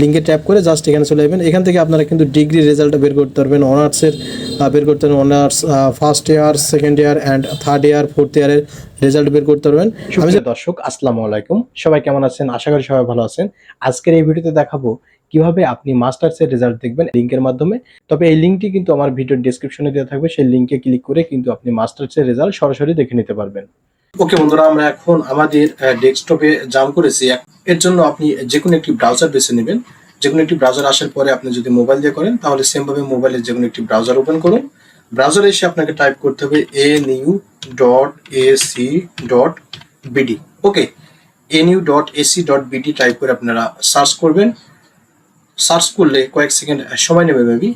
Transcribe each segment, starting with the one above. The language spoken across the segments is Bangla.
লিঙ্কে ট্যাপ করে জাস্ট এখানে চলে যাবেন। এখান থেকে আপনারা কিন্তু ডিগ্রি রেজাল্টটা বের করতে পারবেন অনার্সের বের করতে পারবেন honours first year second year and third year fourth ইয়ারের রেজাল্ট বের করতে পারবেন। আমি দর্শক আসসালামু আলাইকুম। সবাই কেমন আছেন? আশা করি সবাই ভালো আছেন। আজকের এই ভিডিওতে দেখাবো কীভাবে আপনি মাস্টার্সের রেজাল্ট দেখবেন লিঙ্কের মাধ্যমে। তবে এই লিঙ্কটি কিন্তু আমার ভিডিওর ডেসক্রিপশনে দেওয়া থাকবে। সেই লিঙ্কে ক্লিক করে কিন্তু আপনি মাস্টার্সের রেজাল্ট সরাসরি দেখে নিতে পারবেন। ওকে বন্ধুরা, আমরা এখন আমাদের ডেস্কটপে জাম করেছি। এর জন্য আপনি যে কোনো একটি ব্রাউজার বেছে নেবেন। যে কোনো একটি ব্রাউজার আসার পরে আপনি যদি মোবাইল দিয়ে করেন, তাহলে সেম ভাবে মোবাইলে যে কোনো একটি ব্রাউজার ওপেন করুন। ব্রাউজারে এসে আপনাকে টাইপ করতে হবে N U dot AC dot BD okay N U dot AC dot BD type করে আপনারা সার্চ করবেন। সার্চ করলে কয়েক সেকেন্ড সময় নেবে মেবি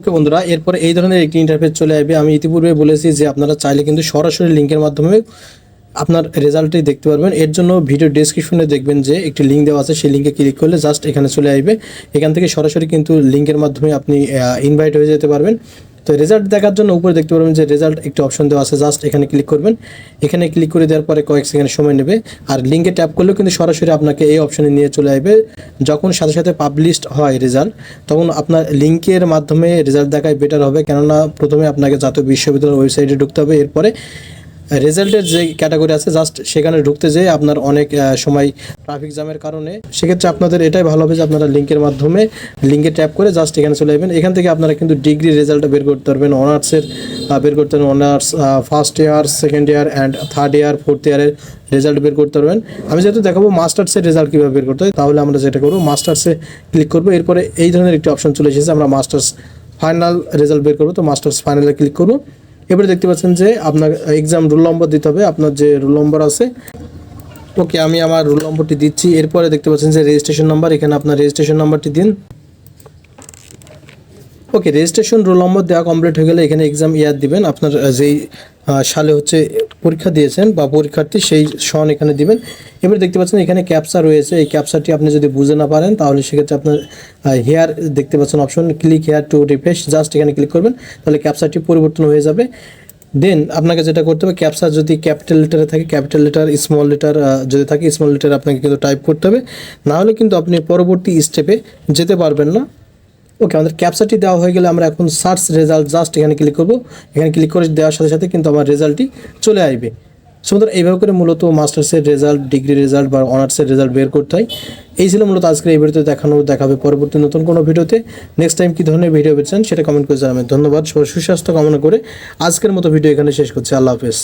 ওকে বন্ধুরা, এরপরে এই ধরনের একটি ইন্টারফেস চলে আসবে। আমি ইতিপূর্বে বলেছি যে আপনারা চাইলে কিন্তু সরাসরি লিঙ্কের মাধ্যমে আপনার রেজাল্টটি দেখতে পারবেন। এর জন্য ভিডিও ডিসক্রিপশনে দেখবেন যে একটি লিঙ্ক দেওয়া আছে, সেই লিঙ্কে ক্লিক করলে জাস্ট এখানে চলে আসবে। এখান থেকে সরাসরি কিন্তু লিঙ্কের মাধ্যমে আপনি ইনভাইট হয়ে যেতে পারবেন। তো রেজাল্ট দেখার জন্য উপরে দেখতে পারবেন যে রেজাল্ট একটি অপশন দেওয়া আছে জাস্ট এখানে ক্লিক করবেন। এখানে ক্লিক করে দেওয়ার পরে কয়েক সেকেন্ড সময় নেবে। আর লিঙ্কে ট্যাপ করলেও কিন্তু সরাসরি আপনাকে এই অপশনে নিয়ে চলে আসবে। যখন সাথে সাথে পাবলিশড হয় রেজাল্ট তখন আপনার লিঙ্কের মাধ্যমে রেজাল্ট দেখায় বেটার হবে। কেননা প্রথমে আপনাকে জাতীয় বিশ্ববিদ্যালয়ের ওয়েবসাইটে ঢুকতে হবে। এরপরে রেজাল্টের যে ক্যাটাগরি আছে জাস্ট সেখানে ঢুকতে যেয়ে আপনার অনেক সময় ট্রাফিক জ্যামের কারণে, সেক্ষেত্রে আপনাদের এটাই ভালো হবে যে আপনারা লিঙ্কের মাধ্যমে লিঙ্কে ট্যাপ করে জাস্ট এখানে চলে যাবেন। এখান থেকে আপনারা কিন্তু ডিগ্রি রেজাল্টটা বের করতে পারবেন অনার্সের বের করতে পারবেন honours first year second year and third year fourth ইয়ারের রেজাল্ট বের করতে পারবেন। আমি যেহেতু দেখাবো মাস্টার্সের রেজাল্ট কীভাবে বের করতে হয়, তাহলে আমরা যেটা করব মাস্টার্সে ক্লিক করব। এরপরে এই ধরনের একটি অপশন চলে এসেছে, আমরা মাস্টার্স ফাইনাল রেজাল্ট বের করব। তো মাস্টার্স ফাইনালে ক্লিক করব। এবারে দেখতে পাচ্ছেন যে আপনার এক্সাম রোল নম্বর দিতে হবে, আপনার যে রোল নম্বর আছে। ওকে আমি আমার রোল নম্বরটি দিচ্ছি। এরপরে দেখতে পাচ্ছেন যে রেজিস্ট্রেশন নাম্বার এখানে আপনার রেজিস্ট্রেশন নাম্বারটি দিন। ওকে রেজিস্ট্রেশন রোল নম্বর দেওয়া কমপ্লিট হয়ে গেলে এখানে এক্সাম ইয়ার দিবেন। আপনার যেই সালে হচ্ছে পরীক্ষা দিয়েছেন বা পরীক্ষার্থী সেই সন এখানে দিবেন। এবার দেখতে পাচ্ছেন এখানে ক্যাপসা রয়েছে। এই ক্যাপসাটি আপনি যদি বুঝে না পারেন, তাহলে সেক্ষেত্রে আপনার হেয়ার দেখতে পাচ্ছেন option click here to refresh just এখানে ক্লিক করবেন, তাহলে ক্যাপসাটি পরিবর্তন হয়ে যাবে। দেন আপনাকে যেটা করতে হবে ক্যাপসা যদি ক্যাপিটাল লেটারে থাকে ক্যাপিটাল লেটার স্মল লেটার যদি থাকে স্মল লেটার আপনাকে কিন্তু টাইপ করতে হবে। নাহলে কিন্তু আপনি পরবর্তী স্টেপে যেতে পারবেন না। ওকে আমাদের ক্যাপসাটি দেওয়া হয়ে গেলে আমরা এখন সার্চ রেজাল্ট জাস্ট এখানে ক্লিক করব। এখানে ক্লিক করে দেওয়ার সাথে সাথে কিন্তু আমার রেজাল্টটি চলে আসবে। সুন্দর এইভাবে করে মূলত মাস্টার্সের রেজাল্ট ডিগ্রি রেজাল্ট বা অনার্সের রেজাল্ট বের করতে হয়। এই ছিল মূলত আজকের এই ভিডিওতে, দেখানো, দেখাবে পরবর্তী নতুন কোনো ভিডিওতে। নেক্সট টাইম কী ধরনের ভিডিও পেয়েছেন সেটা কমেন্ট করে জানাবেন। ধন্যবাদ, সবার সুস্বাস্থ্য কামনা করে আজকের মতো ভিডিও এখানে শেষ করছি। আল্লাহ হাফেজ।